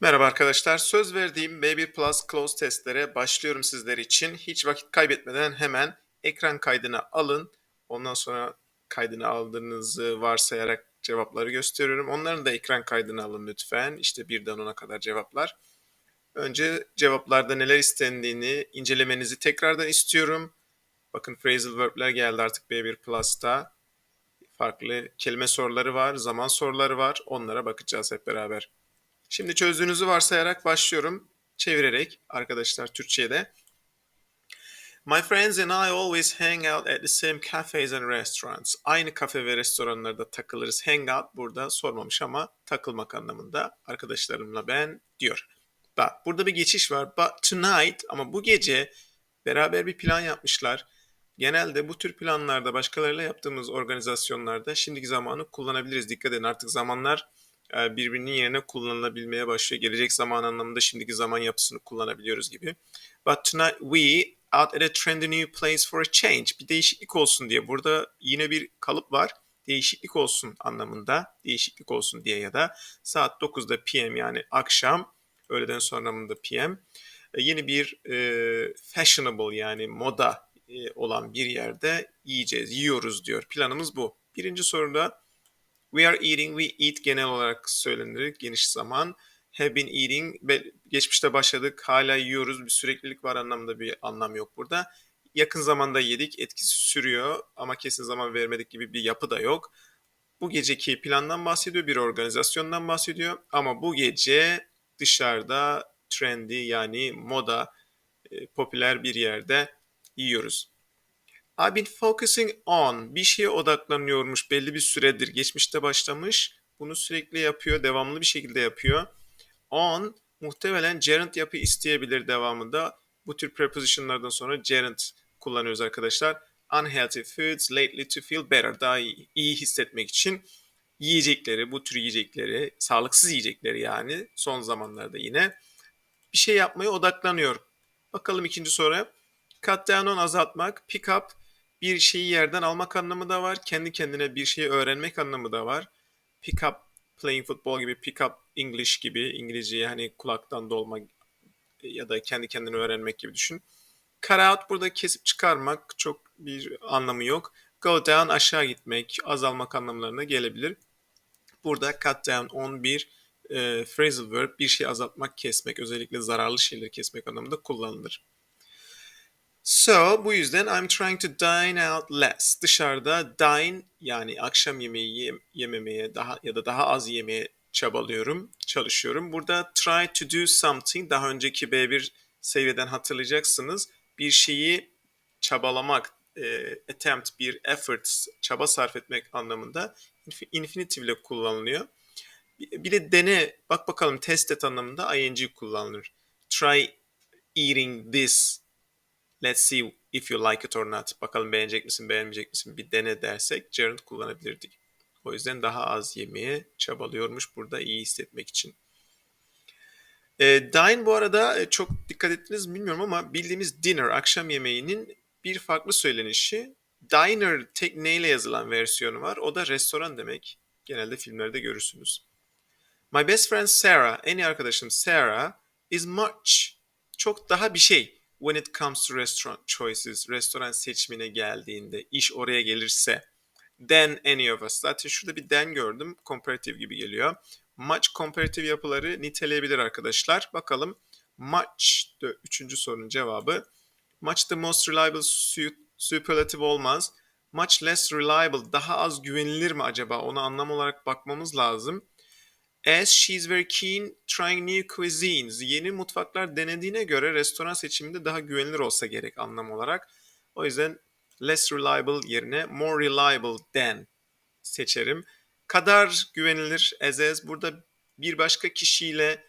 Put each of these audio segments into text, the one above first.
Merhaba arkadaşlar. Söz verdiğim B1 Plus Close testlere başlıyorum sizler için. Hiç vakit kaybetmeden hemen ekran kaydını alın. Ondan sonra kaydını aldığınızı varsayarak cevapları gösteriyorum. Onların da ekran kaydını alın lütfen. İşte birden ona kadar cevaplar. Önce cevaplarda neler istendiğini incelemenizi tekrardan istiyorum. Bakın phrasal verb'ler geldi artık B1 Plus'ta. Farklı kelime soruları var, zaman soruları var. Onlara bakacağız hep beraber. Şimdi çözdüğünüzü varsayarak başlıyorum. Çevirerek arkadaşlar Türkçe'de. My friends and I always hang out at the same cafes and restaurants. Aynı kafe ve restoranlarda takılırız. Hang out burada sormamış ama takılmak anlamında arkadaşlarımla ben diyor. Bak burada bir geçiş var. But tonight ama bu gece beraber bir plan yapmışlar. Genelde bu tür planlarda başkalarıyla yaptığımız organizasyonlarda şimdiki zamanı kullanabiliriz. Dikkat edin artık zamanlar birbirinin yerine kullanılabilmeye başlıyor. Gelecek zaman anlamında şimdiki zaman yapısını kullanabiliyoruz gibi. But tonight we out at a trendy new place for a change. Bir değişiklik olsun diye. Burada yine bir kalıp var. Değişiklik olsun anlamında. Değişiklik olsun diye ya da saat 9'da PM yani akşam öğleden sonra anlamında PM. E, yeni bir e, fashionable yani moda e, olan bir yerde yiyeceğiz, yiyoruz diyor. Planımız bu. Birinci soruda We are eating, we eat genel olarak söylenir geniş zaman. Have been eating, geçmişte başladık, hala yiyoruz, bir süreklilik var anlamda bir anlam yok burada. Yakın zamanda yedik, etkisi sürüyor ama kesin zaman vermedik gibi bir yapı da yok. Bu geceki plandan bahsediyor, bir organizasyondan bahsediyor ama bu gece dışarıda trendy yani moda e, popüler bir yerde yiyoruz. I've been focusing on bir şeye odaklanıyormuş belli bir süredir. Geçmişte başlamış. Bunu sürekli yapıyor. Devamlı bir şekilde yapıyor. On muhtemelen gerund yapı isteyebilir devamında. Bu tür prepositionlardan sonra gerund kullanıyoruz arkadaşlar. Unhealthy foods lately to feel better. Daha iyi, iyi hissetmek için yiyecekleri, bu tür yiyecekleri, sağlıksız yiyecekleri yani son zamanlarda yine bir şey yapmaya odaklanıyor. Bakalım ikinci soruya. Cut down on azaltmak, pick up bir şeyi yerden almak anlamı da var. Kendi kendine bir şeyi öğrenmek anlamı da var. Pick up playing football gibi, pick up English gibi, İngilizceyi hani kulaktan dolma ya da kendi kendine öğrenmek gibi düşün. Cut out burada kesip çıkarmak çok bir anlamı yok. Go down aşağı gitmek, azalmak anlamlarına gelebilir. Burada cut down on bir e, phrasal verb bir şey azaltmak, kesmek, özellikle zararlı şeyleri kesmek anlamında kullanılır. So bu yüzden I'm trying to dine out less. Dışarıda dine yani akşam yemeği yememeye daha ya da daha az yemeye çabalıyorum, çalışıyorum. Burada try to do something daha önceki B1 seviyeden hatırlayacaksınız. Bir şeyi çabalamak, e, attempt, bir effort, çaba sarf etmek anlamında infinitive ile kullanılıyor. Bir de dene, bak bakalım test et anlamında ing kullanılır. Try eating this let's see if you like it or not. Bakalım beğenecek misin, beğenmeyecek misin bir dene dersek gerund kullanabilirdik. O yüzden daha az yemeye çabalıyormuş burada iyi hissetmek için. E, dine bu arada e, çok dikkat ettiniz mi bilmiyorum ama bildiğimiz dinner, akşam yemeğinin bir farklı söylenişi. Diner tek neyle yazılan versiyonu var. O da restoran demek. Genelde filmlerde görürsünüz. My best friend Sarah, en iyi arkadaşım Sarah is much. Çok daha bir şey when it comes to restaurant choices, restoran seçimine geldiğinde, iş oraya gelirse, then any of us. Zaten şurada bir then gördüm. Comparative gibi geliyor. Much comparative yapıları niteleyebilir arkadaşlar. Bakalım. Much, de üçüncü sorunun cevabı. Much the most reliable superlative olmaz. Much less reliable, daha az güvenilir mi acaba? Ona anlam olarak bakmamız lazım. As she's very keen trying new cuisines. Yeni mutfaklar denediğine göre restoran seçiminde daha güvenilir olsa gerek anlam olarak. O yüzden less reliable yerine more reliable than seçerim. Kadar güvenilir as as burada bir başka kişiyle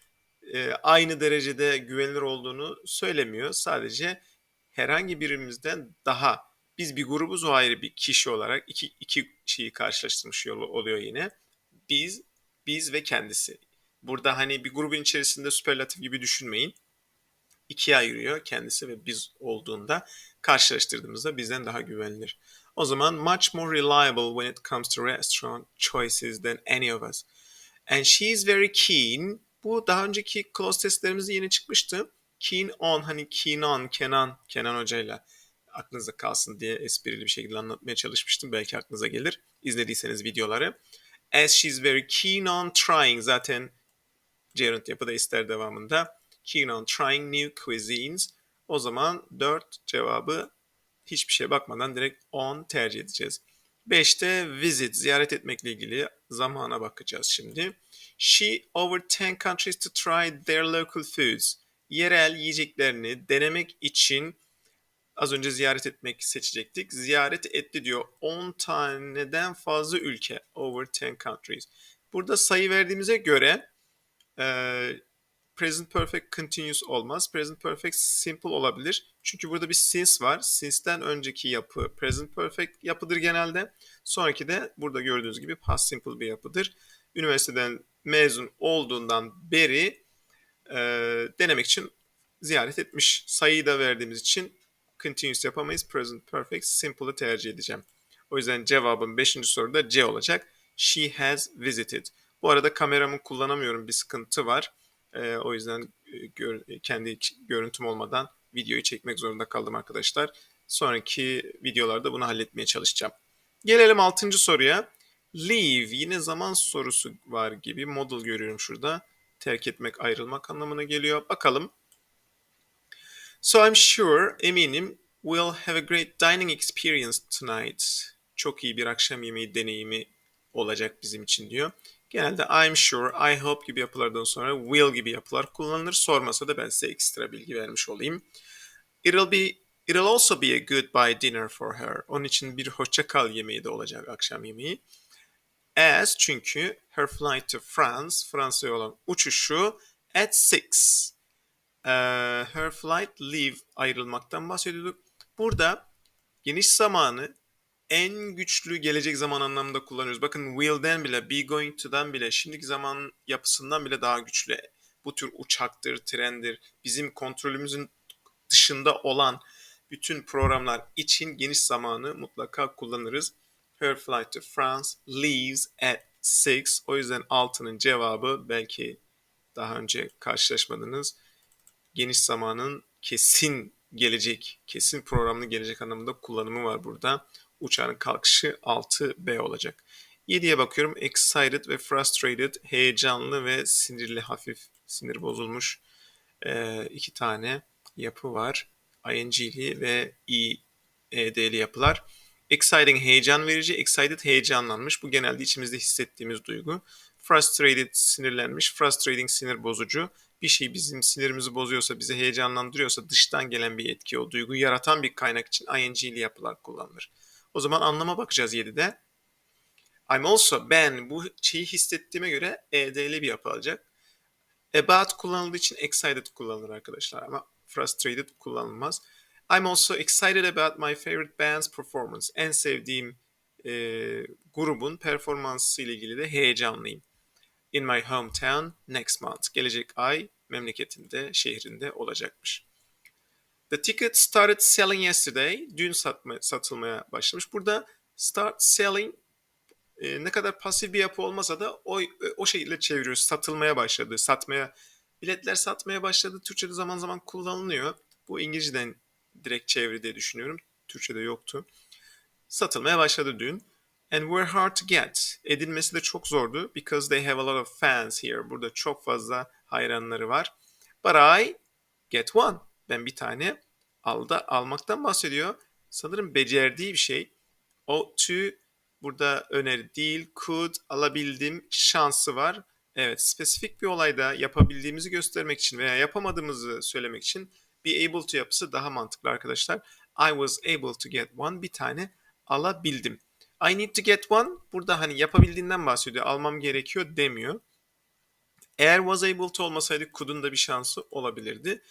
e, aynı derecede güvenilir olduğunu söylemiyor. Sadece herhangi birimizden daha biz bir grubuz o ayrı bir kişi olarak iki, iki şeyi karşılaştırmış oluyor yine. Biz biz ve kendisi. Burada hani bir grubun içerisinde süperlatif gibi düşünmeyin. İkiye ayırıyor kendisi ve biz olduğunda karşılaştırdığımızda bizden daha güvenilir. O zaman much more reliable when it comes to restaurant choices than any of us. And she is very keen Bu daha önceki close testlerimizde yeni çıkmıştı. Keen on hani keen on Kenan, Kenan hocayla aklınızda kalsın diye esprili bir şekilde anlatmaya çalışmıştım. Belki aklınıza gelir izlediyseniz videoları. As she's very keen on trying zaten gerund yapıda ister devamında. Keen on trying new cuisines. O zaman 4 cevabı hiçbir şeye bakmadan direkt on tercih edeceğiz. 5'te visit, ziyaret etmekle ilgili zamana bakacağız şimdi. She over 10 countries to try their local foods. Yerel yiyeceklerini denemek için az önce ziyaret etmek seçecektik. Ziyaret etti diyor. 10 taneden fazla ülke. Over 10 countries. Burada sayı verdiğimize göre e, present perfect continuous olmaz. Present perfect simple olabilir. Çünkü burada bir since var. Since'den önceki yapı present perfect yapıdır genelde. Sonraki de burada gördüğünüz gibi past simple bir yapıdır. Üniversiteden mezun olduğundan beri e, denemek için ziyaret etmiş. Sayıyı da verdiğimiz için continuous yapamayız. Present perfect simple'ı tercih edeceğim. O yüzden cevabım 5. soruda C olacak. She has visited. Bu arada kameramı kullanamıyorum. Bir sıkıntı var. E, o yüzden e, gör, kendi görüntüm olmadan videoyu çekmek zorunda kaldım arkadaşlar. Sonraki videolarda bunu halletmeye çalışacağım. Gelelim 6. soruya. Leave yine zaman sorusu var gibi model görüyorum şurada. Terk etmek, ayrılmak anlamına geliyor. Bakalım. So I'm sure, eminim, we'll have a great dining experience tonight. Çok iyi bir akşam yemeği deneyimi olacak bizim için diyor. Genelde I'm sure, I hope gibi yapılardan sonra will gibi yapılar kullanılır. Sormasa da ben size ekstra bilgi vermiş olayım. It'll be It'll also be a goodbye dinner for her. Onun için bir hoşça kal yemeği de olacak akşam yemeği. As çünkü her flight to France, Fransa'ya olan uçuşu at 6. Uh, her flight leave ayrılmaktan bahsediyorduk. Burada geniş zamanı en güçlü gelecek zaman anlamında kullanıyoruz. Bakın will'den bile, be going to'dan bile, şimdiki zaman yapısından bile daha güçlü. Bu tür uçaktır, trendir, bizim kontrolümüzün dışında olan bütün programlar için geniş zamanı mutlaka kullanırız. Her flight to France leaves at 6. O yüzden 6'nın cevabı belki daha önce karşılaşmadınız. Geniş zamanın kesin gelecek, kesin programlı gelecek anlamında kullanımı var burada. Uçağın kalkışı 6B olacak. 7'ye bakıyorum. Excited ve frustrated, heyecanlı ve sinirli, hafif sinir bozulmuş e, iki tane yapı var. ING'li ve ED'li yapılar. Exciting heyecan verici, excited heyecanlanmış. Bu genelde içimizde hissettiğimiz duygu. Frustrated sinirlenmiş, frustrating sinir bozucu. Bir şey bizim sinirimizi bozuyorsa, bizi heyecanlandırıyorsa dıştan gelen bir etki, o duyguyu yaratan bir kaynak için ING'li yapılar kullanılır. O zaman anlama bakacağız 7'de. I'm also, ben bu şeyi hissettiğime göre ED'li bir yapı alacak. About kullanıldığı için excited kullanılır arkadaşlar ama frustrated kullanılmaz. I'm also excited about my favorite band's performance. En sevdiğim e, grubun performansı ile ilgili de heyecanlıyım. In my hometown next month. Gelecek ay memleketinde, şehrinde olacakmış. The ticket started selling yesterday. Dün satma, satılmaya başlamış. Burada start selling e, ne kadar pasif bir yapı olmasa da o, o şekilde çeviriyoruz. Satılmaya başladı, satmaya biletler satmaya başladı. Türkçe'de zaman zaman kullanılıyor. Bu İngilizceden direkt çeviri diye düşünüyorum. Türkçe'de yoktu. Satılmaya başladı dün. And were hard to get. Edilmesi de çok zordu. Because they have a lot of fans here. Burada çok fazla hayranları var. But I get one. Ben bir tane aldı, almaktan bahsediyor. Sanırım becerdiği bir şey. O to burada öneri değil. Could alabildim şansı var. Evet, spesifik bir olayda yapabildiğimizi göstermek için veya yapamadığımızı söylemek için be able to yapısı daha mantıklı arkadaşlar. I was able to get one. Bir tane alabildim. I need to get one. Burada hani yapabildiğinden bahsediyor. Almam gerekiyor demiyor. Eğer was able to olmasaydı could'un da bir şansı olabilirdi.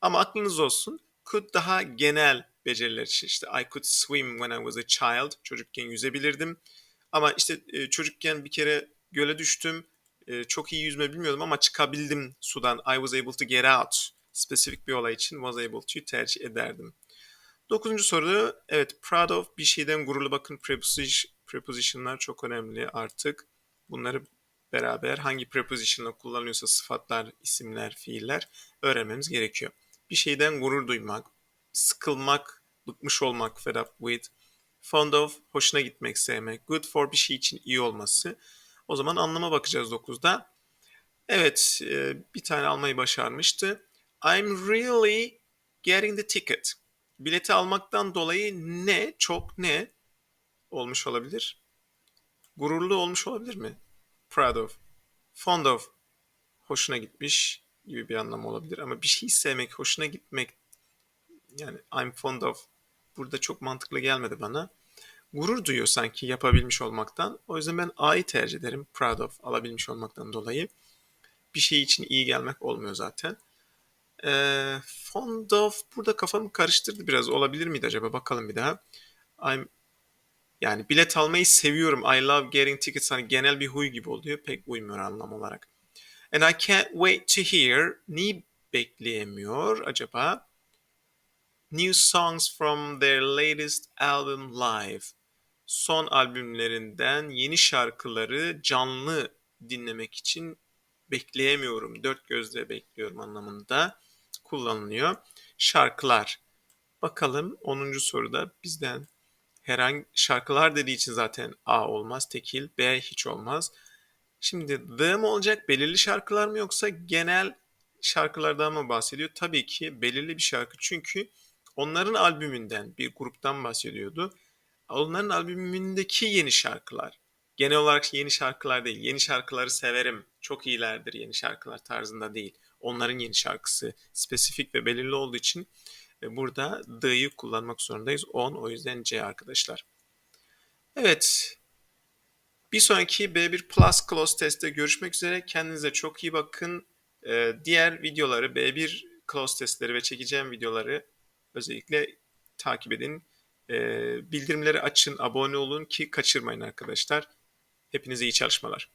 Ama aklınız olsun. Could daha genel beceriler için işte I could swim when I was a child. Çocukken yüzebilirdim. Ama işte e, çocukken bir kere göle düştüm e, çok iyi yüzme bilmiyordum ama çıkabildim sudan. I was able to get out. Spesifik bir olay için was able to'yu tercih ederdim. Dokuzuncu soru, evet proud of bir şeyden gururlu bakın preposition, prepositionlar çok önemli artık. Bunları beraber hangi preposition'la kullanılıyorsa sıfatlar, isimler, fiiller öğrenmemiz gerekiyor. Bir şeyden gurur duymak, sıkılmak, bıkmış olmak, fed up with, fond of, hoşuna gitmek, sevmek, good for bir şey için iyi olması. O zaman anlama bakacağız 9'da. Evet, e, bir tane almayı başarmıştı. I'm really getting the ticket. Bileti almaktan dolayı ne, çok ne olmuş olabilir? Gururlu olmuş olabilir mi? Proud of. Fond of. Hoşuna gitmiş gibi bir anlam olabilir. Ama bir şey sevmek, hoşuna gitmek yani I'm fond of burada çok mantıklı gelmedi bana. Gurur duyuyor sanki yapabilmiş olmaktan. O yüzden ben A'yı tercih ederim. Proud of alabilmiş olmaktan dolayı. Bir şey için iyi gelmek olmuyor zaten. Ee, fond of burada kafamı karıştırdı biraz. Olabilir miydi acaba? Bakalım bir daha. I'm yani bilet almayı seviyorum. I love getting tickets. Hani genel bir huy gibi oluyor. Pek uymuyor anlam olarak. And I can't wait to hear. Neyi bekleyemiyor acaba? New songs from their latest album live. Son albümlerinden yeni şarkıları canlı dinlemek için bekleyemiyorum. Dört gözle bekliyorum anlamında kullanılıyor. Şarkılar. Bakalım 10. soruda bizden herhangi şarkılar dediği için zaten A olmaz, tekil, B hiç olmaz. Şimdi the mı olacak, belirli şarkılar mı yoksa genel şarkılardan mı bahsediyor? Tabii ki belirli bir şarkı çünkü onların albümünden, bir gruptan bahsediyordu. Onların albümündeki yeni şarkılar. Genel olarak yeni şarkılar değil. Yeni şarkıları severim. Çok iyilerdir yeni şarkılar tarzında değil. Onların yeni şarkısı spesifik ve belirli olduğu için e, burada the'yı kullanmak zorundayız. On o yüzden C arkadaşlar. Evet. Bir sonraki B1 Plus Close testte görüşmek üzere. Kendinize çok iyi bakın. Ee, diğer videoları B1 Close testleri ve çekeceğim videoları özellikle takip edin. Ee, bildirimleri açın, abone olun ki kaçırmayın arkadaşlar. Hepinize iyi çalışmalar.